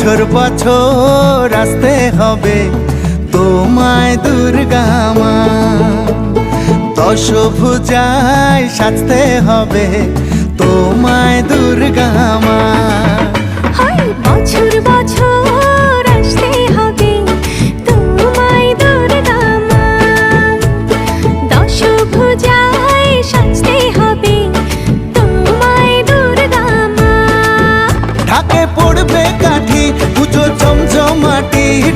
বছর বছর আসতে হবে তোমায় দুর্গা মা। দশ ভুজায় সাজতে হবে তোমায় দুর্গা মা। হয় বছর বছর আসতে হবে তোমায় দুর্গা মা। দশ ভুজায় সাজতে হবে তোমায় দুর্গা মা। ঢাকে পড়বে জমজমাটি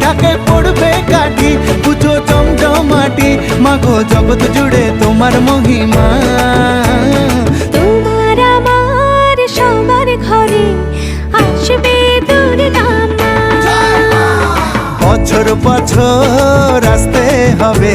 ঢাকে পড়বে কাঠি পুজো চমচমাটি মাগো জগৎ জুড়ে তোমার মহিমা। তোমার আমার সবার ঘরে আসবে বছর বছর আসতে হবে।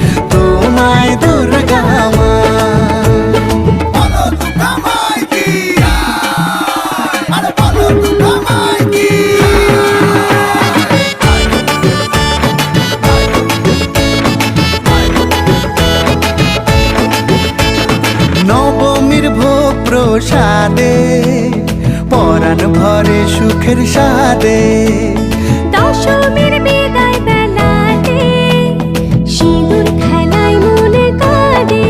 নবমীর ভোগ প্রসাদে পরাণ ভরে সুখের সাদে দশমীর বিদায় বেলাতে সিঁদুর খেলায় মনে কাঁদে।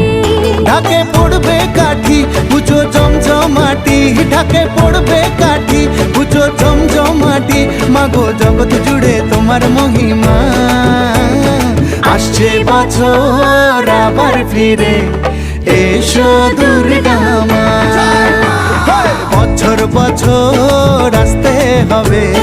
ঢাকে পড়বে কাঠি পুজো জমজমাটি ঢাকে পড়বে কাঠি। মাগো জগৎ জুড়ে তোমার মহিমা। আসছে বছর আবার ফিরে এসো দুর্গামা বছর বছর আসতে হবে।